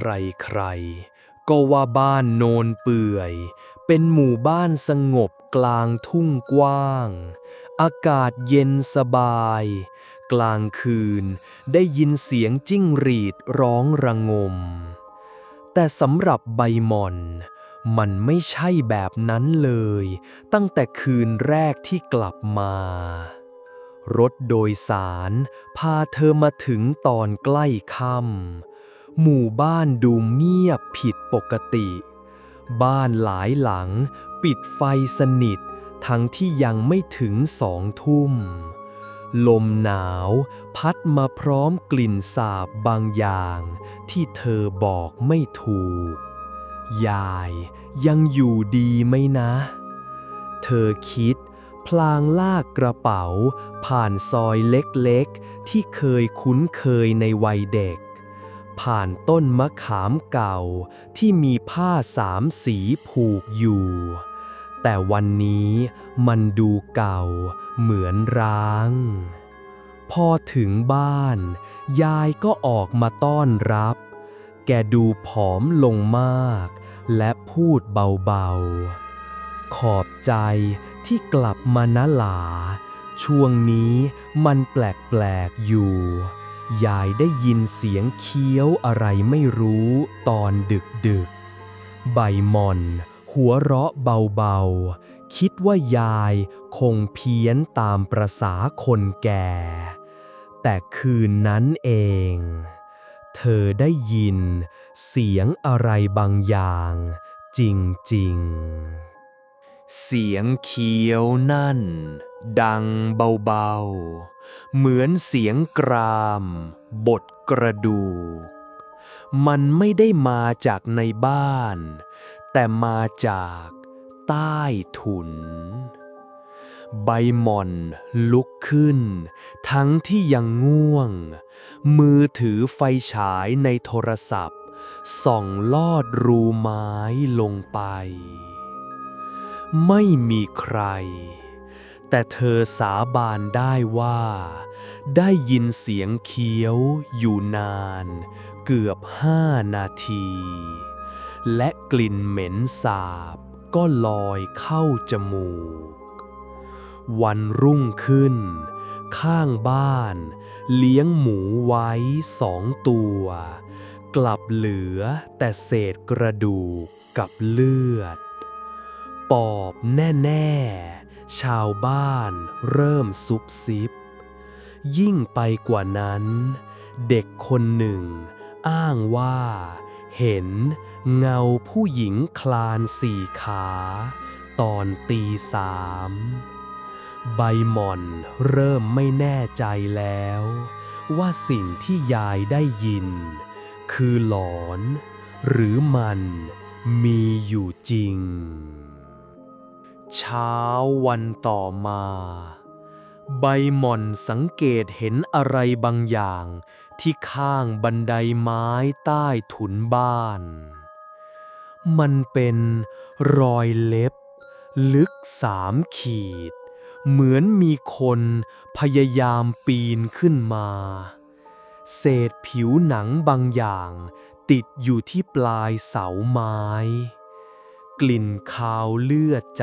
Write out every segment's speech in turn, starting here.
ใครๆ ก็ว่าบ้านโนนเปื่อย เป็นหมู่บ้านสงบกลางทุ่งกว้าง อากาศเย็นสบาย กลางคืนได้ยินเสียงจิ้งหรีดร้องระงม แต่สำหรับใบหม่อน มันไม่ใช่แบบนั้นเลย ตั้งแต่คืนแรกที่กลับมารถโดยสารพาเธอมาถึงตอนใกล้ค่ำ หมู่บ้านดูเงียบผิดปกติ บ้านหลายหลัง ปิดไฟสนิท ทั้งที่ยังไม่ถึงสองทุ่ม ลมหนาวพัดมาพร้อมกลิ่นสาบบางอย่าง ที่เธอบอกไม่ถูก ยายยังอยู่ดีไหมนะ เธอคิดพลางลากกระเป๋า ผ่านซอยเล็กๆ ที่เคยคุ้นเคยในวัยเด็ก ผ่านต้นมะขามเก่า ที่มีผ้าสามสีผูกอยู่ แต่วันนี้มันดูเก่าเหมือนร้าง พอถึงบ้าน ยายก็ออกมาต้อนรับ แกดูผอมลงมาก และพูดเบาๆ ขอบใจที่กลับมานะหลา ช่วงนี้มันแปลกๆอยู่ ยายได้ยินเสียงเคี้ยวอะไรไม่รู้ตอนดึกๆใบมอน หัวเราะเบาๆ คิดว่ายายคงเพี้ยนตามประษาคนแก่ แต่คืนนั้นเอง เธอได้ยินเสียงอะไรบางอย่าง จริงๆ เสียงเคี้ยวนั่น ดังเบาๆ เหมือนเสียงกราม บทกระดูก มันไม่ได้มาจากในบ้าน แต่มาจากใต้ถุน ใบหม่อนลุกขึ้น ทั้งที่ยังง่วง มือถือไฟฉายในโทรศัพท์ ส่องลอดรูไม้ลงไป ไม่มีใคร แต่เธอสาบานได้ว่า ได้ยินเสียงเคี้ยวอยู่นาน เกือบห้านาที และกลิ่นเหม็นสาบก็ลอยเข้าจมูก วันรุ่งขึ้น ข้างบ้าน เลี้ยงหมูไว้สองตัว กลับเหลือแต่เศษกระดูกกับเลือด ปอบแน่ ๆ ชาวบ้านเริ่มซุบซิบ ยิ่งไปกว่านั้น เด็กคนหนึ่ง อ้างว่า เห็นเงาผู้หญิงคลานสี่ขา ตอนตีสามใบหม่อนเริ่มไม่แน่ใจแล้ว ว่าสิ่งที่ยายได้ยิน คือหลอน หรือมันมีอยู่จริง เช้าวันต่อมา ใบหม่อนสังเกตเห็นอะไรบางอย่างที่ข้างบันไดไม้ใต้ถุนบ้าน มันเป็นรอยเล็บ ลึกสามขีด เหมือนมีคนพยายามปีนขึ้นมา เศษผิวหนังบางอย่างติดอยู่ที่ปลายเสาไม้ กลิ่นคาวเลือดจ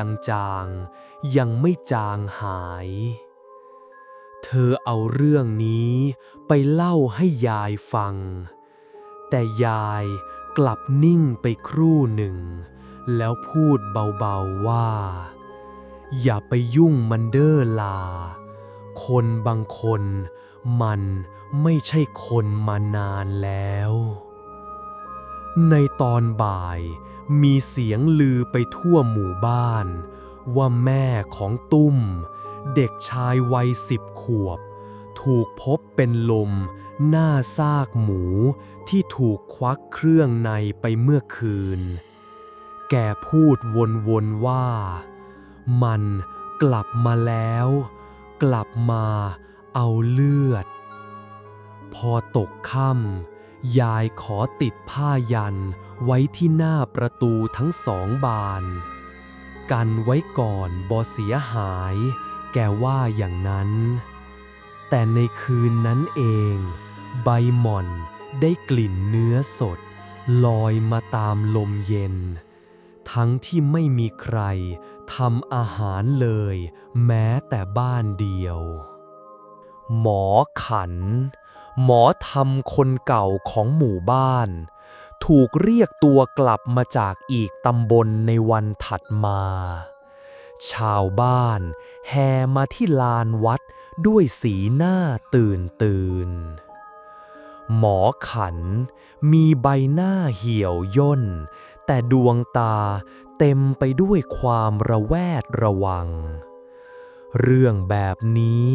างๆ ยังไม่จางหาย เธอเอาเรื่องนี้ไปเล่าให้ยายฟัง แต่ยายกลับนิ่งไปครู่หนึ่ง แล้วพูดเบาๆว่า อย่าไปยุ่งมันเด้อลา คนบางคนมันไม่ใช่คนมานานแล้ว ในตอนบ่าย มีเสียงลือไปทั่วหมู่บ้าน ว่าแม่ของตุ้ม เด็กชายวัยสิบขวบ ถูกพบเป็นลม หน้าซากหมูที่ถูกควักเครื่องในไปเมื่อคืน แกพูดวนๆว่า มันกลับมาแล้ว กลับมาเอาเลือด พอตกค่ำ ยายขอติดผ้ายันไว้ที่หน้าประตูทั้งสองบาน กันไว้ก่อนบ่เสียหาย แกว่าอย่างนั้น แต่ในคืนนั้นเอง ใบหม่อนได้กลิ่นเนื้อสด ลอยมาตามลมเย็น ทั้งที่ไม่มีใครทำอาหารเลย แม้แต่บ้านเดียว หมอขัน หมอทำคนเก่าของหมู่บ้าน ถูกเรียกตัวกลับมาจากอีกตำบลในวันถัดมา ชาวบ้านแห่มาที่ลานวัดด้วยสีหน้าตื่นตื่น หมอขันมีใบหน้าเหี่ยวย่น แต่ดวงตาเต็มไปด้วยความระแวดระวัง เรื่องแบบนี้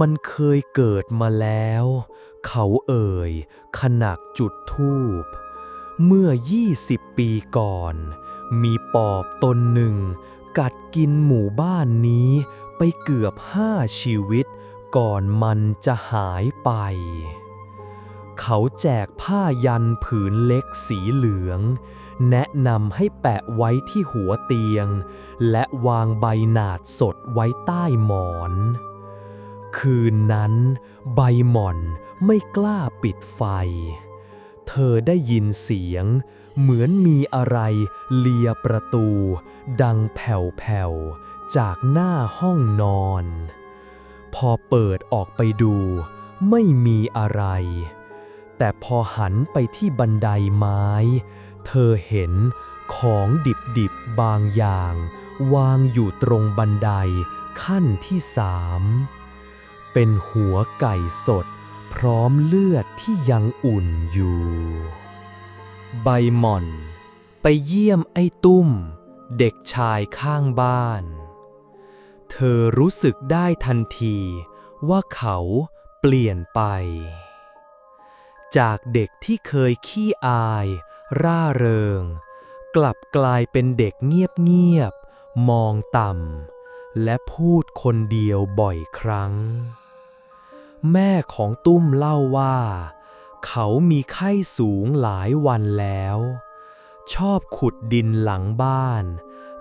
มันเคยเกิดมาแล้ว เขาเอ่ย ขนักจุดทูบเมื่อ 20 ปีก่อน มีปอบตนหนึ่ง กัดกินหมู่บ้านนี้ไปเกือบห้าชีวิต ก่อนมันจะหายไป เขาแจกผ้ายันผืนเล็กสีเหลือง แนะนำให้แปะไว้ที่หัวเตียง และวางใบหนาดสดไว้ใต้หมอน คืนนั้น ใบหม่อน ไม่กล้าปิดไฟ เธอได้ยินเสียง เหมือนมีอะไรเลียประตู ดังแผ่วๆ จากหน้าห้องนอน พอเปิดออกไปดู ไม่มีอะไร แต่พอหันไปที่บันไดไม้ เธอเห็นของดิบๆ บางอย่าง วางอยู่ตรงบันไดขั้นที่สามเป็นหัวไก่สด พร้อมเลือดที่ยังอุ่นอยู่ ใบหม่อน ไปเยี่ยมไอ้ตุ้ม เด็กชายข้างบ้าน เธอรู้สึกได้ทันทีว่าเขาเปลี่ยนไป จากเด็กที่เคยขี้อาย ร่าเริง กลับกลายเป็นเด็กเงียบๆมองต่ำและพูดคนเดียวบ่อยครั้ง แม่ของตุ้มเล่าว่า เขามีไข้สูงหลายวันแล้ว ชอบขุดดินหลังบ้าน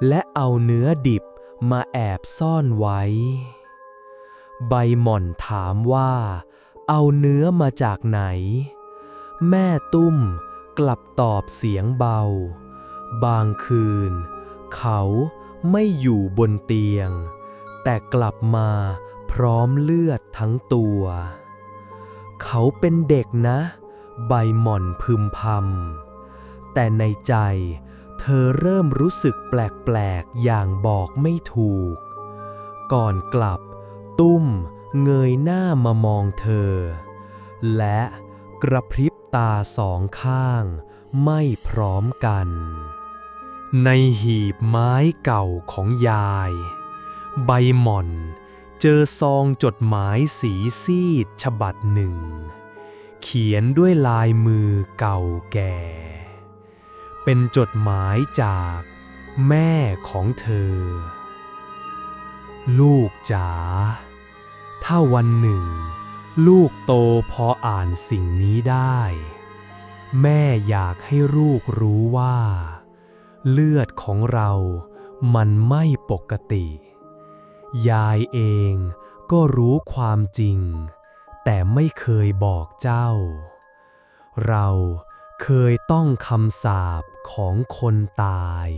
และเอาเนื้อดิบมาแอบซ่อนไว้ ใบหม่อนถามว่า เอาเนื้อมาจากไหน แม่ตุ้มกลับตอบเสียงเบา บางคืน เขาไม่อยู่บนเตียง แต่กลับมา พร้อมเลือดทั้งตัว เขาเป็นเด็กนะ ใบหม่อนพึมพำแต่ในใจเธอเริ่มรู้สึกแปลกๆ อย่างบอกไม่ถูก ก่อนกลับ ตุ้มเงยหน้ามามองเธอ และกระพริบตาสองข้าง ไม่พร้อมกัน ในหีบไม้เก่าของยาย ใบหม่อน เจอซองจดหมายสีซีดฉบับหนึ่ง เขียนด้วยลายมือเก่าแก่ เป็นจดหมายจากแม่ของเธอ ลูกจ๋าถ้าวันหนึ่ง ลูกโตพออ่านสิ่งนี้ได้ แม่อยากให้ลูกรู้ว่า เลือดของเรามันไม่ปกติ ยายเองก็รู้ความจริง แต่ไม่เคยบอกเจ้า เราเคยต้องคำสาปของคนตาย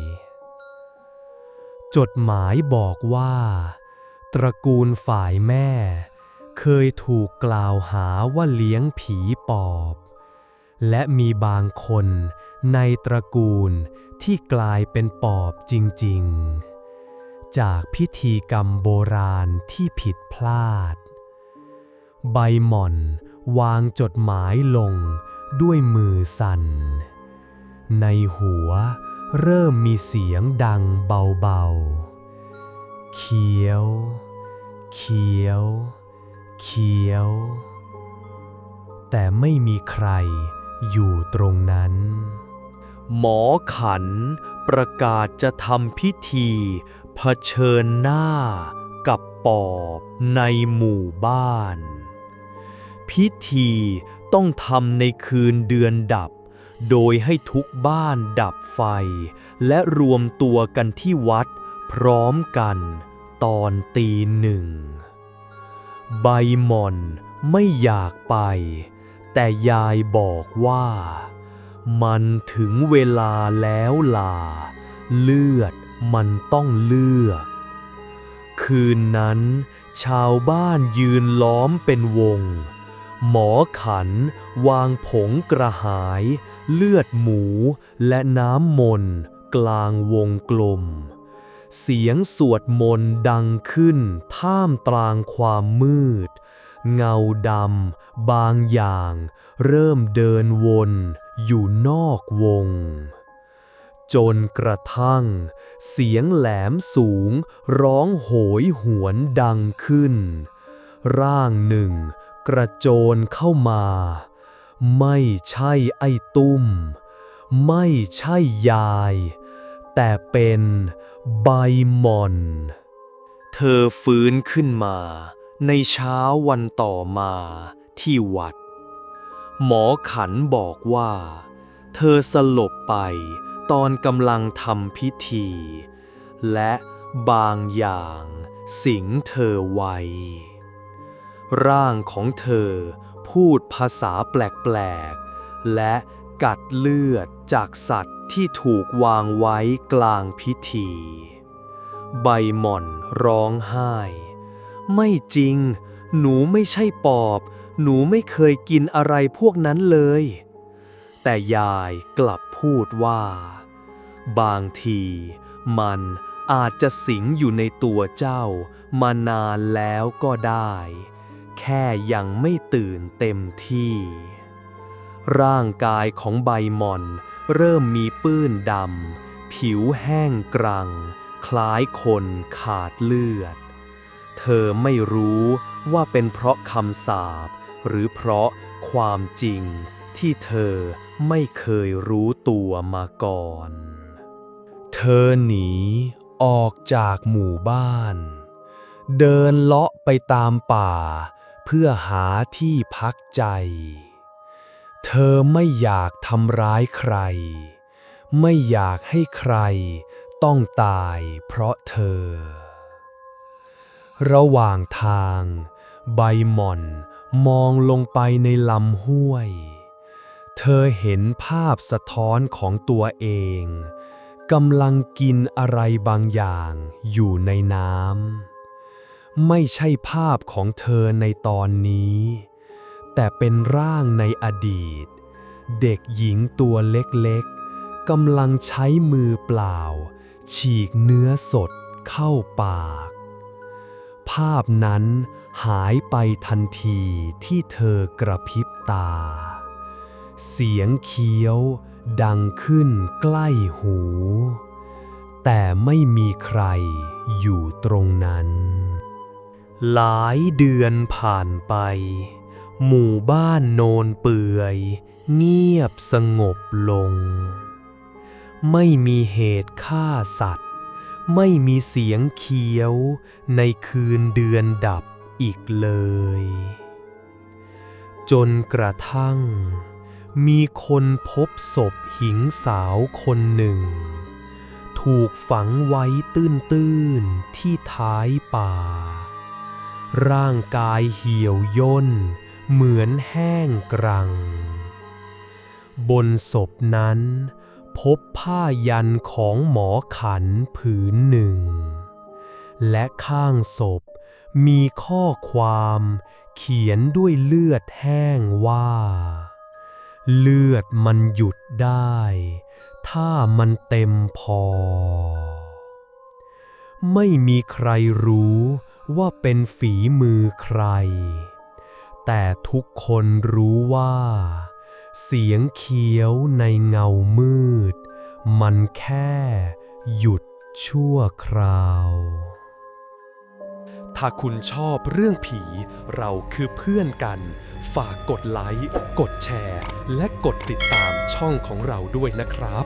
จดหมายบอกว่า ตระกูลฝ่ายแม่ เคยถูกกล่าวหาว่าเลี้ยงผีปอบ และมีบางคนในตระกูลที่กลายเป็นปอบจริง ๆ จากพิธีกรรมโบราณที่ผิดพลาด ใบหม่อนวางจดหมายลงด้วยมือสั่น ในหัวเริ่มมีเสียงดังเบาๆเขียวเขียวเขียว แต่ไม่มีใครอยู่ตรงนั้น หมอขันประกาศจะทำพิธี เผชิญหน้ากับปอบในหมู่บ้าน พิธีต้องทำในคืนเดือนดับ โดยให้ทุกบ้านดับไฟ และรวมตัวกันที่วัดพร้อมกันตอนตีหนึ่ง ใบหม่อนไม่อยากไป แต่ยายบอกว่า มันถึงเวลาแล้วล่ะเลือด มันต้องเลือก คืนนั้นชาวบ้านยืนล้อมเป็นวง หมอขันวางผงกระหาย เลือดหมูและน้ำมนต์กลางวงกลม เสียงสวดมนต์ดังขึ้นท่ามกลางความมืด เงาดำบางอย่าง เริ่มเดินวนอยู่นอกวง จนกระทั่ง เสียงแหลมสูง ร้องโหยหวนดังขึ้น ร่างหนึ่ง กระโจนเข้ามา ไม่ใช่ไอ้ตุ้ม ไม่ใช่ยาย แต่เป็นใบหม่อน เธอฟื้นขึ้นมา ในเช้าวันต่อมาที่วัด หมอขันบอกว่า เธอสลบไป ตอนกำลังทำพิธี และบางอย่างสิงเธอไว้ ร่างของเธอพูดภาษาแปลกๆ และกัดเลือดจากสัตว์ที่ถูกวางไว้กลางพิธี ใบหม่อนร้องไห้ ไม่จริง หนูไม่ใช่ปอบ หนูไม่เคยกินอะไรพวกนั้นเลย แต่ยายกลับ พูดว่า บางทีมันอาจจะสิงอยู่ในตัวเจ้ามานานแล้วก็ได้ แค่ยังไม่ตื่นเต็มที่ ร่างกายของใบหม่อนเริ่มมีปื้นดำ ผิวแห้งกรัง คล้ายคนขาดเลือด เธอไม่รู้ว่าเป็นเพราะคำสาปหรือเพราะความจริงที่เธอ ไม่เคยรู้ตัวมาก่อน เธอหนีออกจากหมู่บ้าน เดินเลาะไปตามป่า เพื่อหาที่พักใจ เธอไม่อยากทำร้ายใคร ไม่อยากให้ใครต้องตายเพราะเธอ ระหว่างทาง ใบหม่อนมองลงไปในลำห้วย เธอเห็นภาพสะท้อนของตัวเองกำลังกินอะไรบางอย่างอยู่ในน้ำไม่ใช่ภาพของเธอในตอนนี้ แต่เป็นร่างในอดีต เด็กหญิงตัวเล็กๆกำลังใช้มือเปล่า ฉีกเนื้อสดเข้าปาก ภาพนั้นหายไปทันทีที่เธอกระพริบตา เสียงเคี้ยวดังขึ้นใกล้หู แต่ไม่มีใครอยู่ตรงนั้น หลายเดือนผ่านไป หมู่บ้านโนนเปื่อย เงียบสงบลง ไม่มีเหตุฆ่าสัตว์ ไม่มีเสียงเคี้ยวในคืนเดือนดับอีกเลย จนกระทั่ง มีคนพบศพหญิงสาวคนหนึ่ง ถูกฝังไว้ตื้นๆที่ท้ายป่า ร่างกายเหี่ยวย่น เหมือนแห้งกรัง บนศพนั้น พบผ้ายันของหมอขันผืนหนึ่ง และข้างศพมีข้อความเขียนด้วยเลือดแห้งว่า เลือดมันหยุดได้ ถ้ามันเต็มพอ ไม่มีใครรู้ว่าเป็นฝีมือใคร แต่ทุกคนรู้ว่า เสียงเคียวในเงามืด มันแค่หยุดชั่วคราว ถ้าคุณชอบเรื่องผีเราคือเพื่อนกัน ฝากกดไลค์ กดแชร์ และกดติดตามช่องของเราด้วยนะครับ